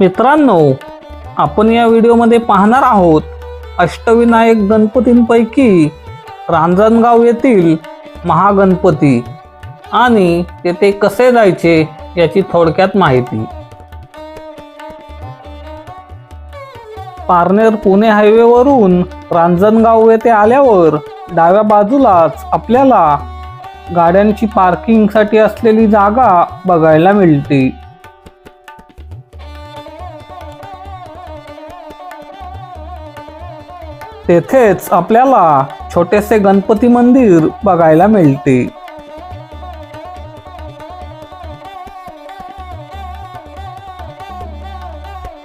मित्रांनो आपण या व्हिडिओमध्ये पाहणार आहोत अष्टविनायक गणपतींपैकी रांजणगाव येथील महागणपती आणि तेथे कसे जायचे याची थोडक्यात माहिती. पारनेर पुणे हायवेवरून रांजणगाव येथे आल्यावर डाव्या बाजूलाच आपल्याला गाड्यांची पार्किंगसाठी असलेली जागा बघायला मिळते. तेथेच आपल्याला छोटेसे गणपती मंदिर बघायला मिळते.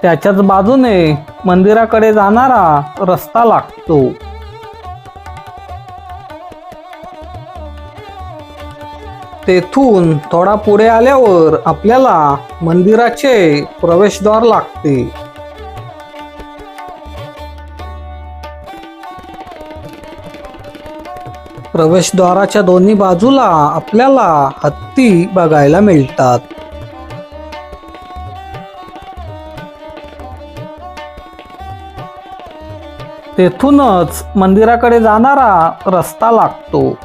त्याच्याच बाजूने मंदिराकडे जाणारा रस्ता लागतो. तेथून थोडा पुढे आल्यावर आपल्याला मंदिराचे प्रवेशद्वार लागते. प्रवेशद्वाराच्या दोन्ही बाजूला आपल्याला हत्ती बघायला मिळतात. तेथूनच मंदिराकडे जाणारा रस्ता लागतो.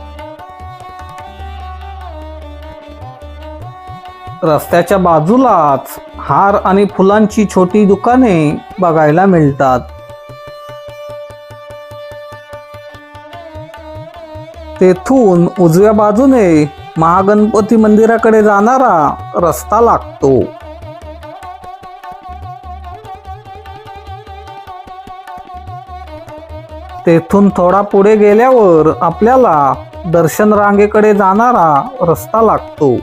रस्त्याच्या बाजूलाच हार आणि फुलांची छोटी दुकाने बघायला मिळतात. तेथून उजव्या बाजूने महागणपती मंदिराकडे जाणारा रस्ता लागतो. तेथून थोडा पुढे गेल्यावर आपल्याला दर्शन रांगेकडे जाणारा रस्ता लागतो.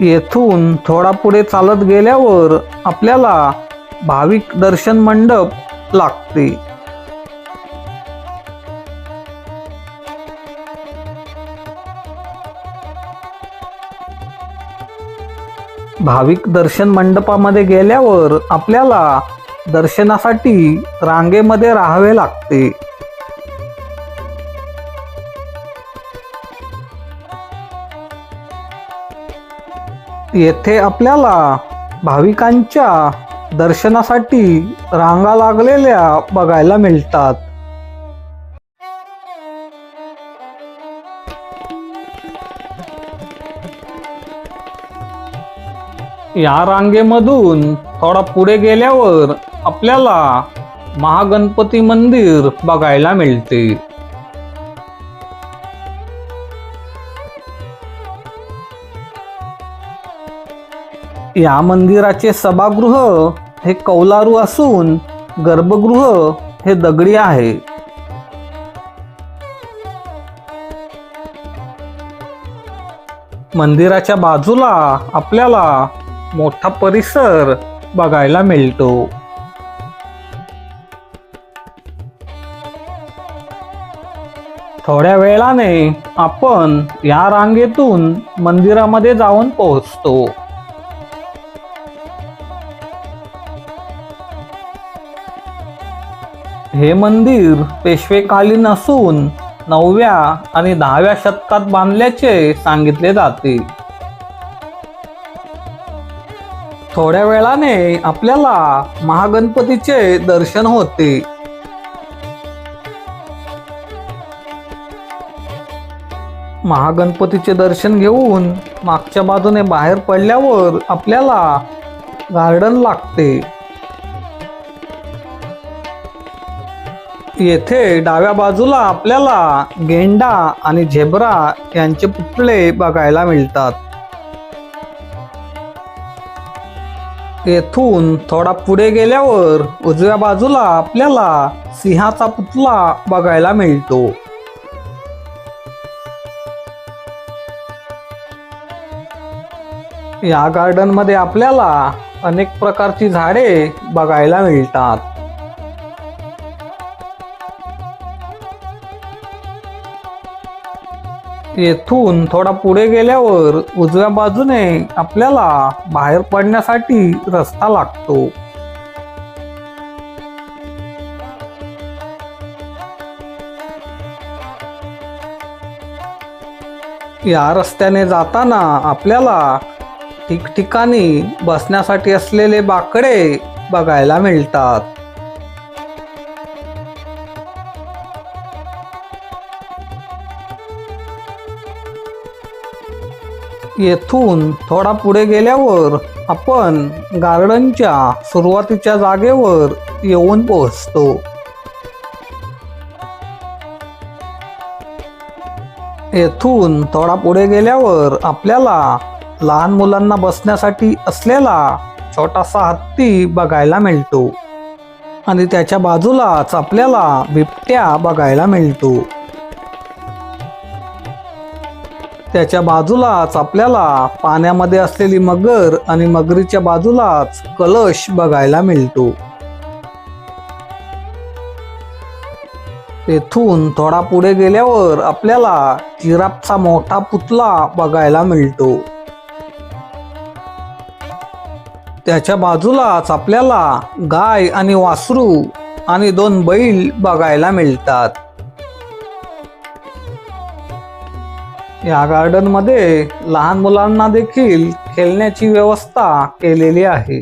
येथून थोडा पुढे चालत गेल्यावर आपल्याला भाविक दर्शन मंडप लागते. भाविक दर्शन मंडपामध्ये गेल्यावर आपल्याला दर्शनासाठी रांगेमध्ये राहावे लागते. येथे आपल्याला भाविकांच्या दर्शनासाठी रांगा लागलेल्या बघायला मिळतात. या रांगेमधून थोडा पुढे गेल्यावर आपल्याला महागणपती मंदिर बघायला मिळते. या मंदिराचे सभागृह हे कौलारू असून गर्भगृह हे दगडी आहे. मंदिराच्या बाजूला आपल्याला मोठा परिसर बघायला मिळतो. थोड्या वेळाने आपण या रांगेतून मंदिरामध्ये जाऊन पोहोचतो. हे मंदिर पेशवेकालीन असून नवव्या आणि दहाव्या शतकात बांधल्याचे सांगितले जाते. थोड्या वेळाने आपल्याला महागणपतीचे दर्शन होते. महागणपतीचे दर्शन घेऊन मागच्या बाजूने बाहेर पडल्यावर आपल्याला गार्डन लागते. येथे डाव्या बाजूला आपल्याला गेंडा आणि झेब्रा यांचे पुतळे बघायला मिळतात. येथून थोडा पुढे गेल्यावर उजव्या बाजूला आपल्याला सिंहाचा पुतळा बघायला मिळतो. या गार्डनमध्ये आपल्याला अनेक प्रकारची झाडे बघायला मिळतात. येथून थोडा पुढे गेल्यावर उजव्या बाजूने आपल्याला बाहेर पडण्यासाठी रस्ता लागतो. या रस्त्याने जाताना आपल्याला ठिकठिकाणी बसण्यासाठी असलेले बाकडे बघायला मिळतात. येथून थोडा पुढे गेल्यावर आपण गार्डनच्या सुरुवातीच्या जागेवर येऊन पोहोचतो. येथून थोडा पुढे गेल्यावर आपल्याला लहान मुलांना बसण्यासाठी असलेला छोटासा हत्ती बघायला मिळतो. आणि त्याच्या बाजूलाच आपल्याला बिबट्या बघायला मिळतो. त्याच्या बाजूलाच आपल्याला पाण्यामध्ये असलेली मगर आणि मगरीच्या बाजूलाच कलश बघायला मिळतो. तेथून थोडा पुढे गेल्यावर आपल्याला जिराफचा मोठा पुतळा बघायला मिळतो. त्याच्या बाजूलाच आपल्याला गाय आणि वासरू आणि दोन बैल बघायला मिळतात. या गार्डनमध्ये लहान मुलांना देखील खेळण्याची व्यवस्था केलेली आहे.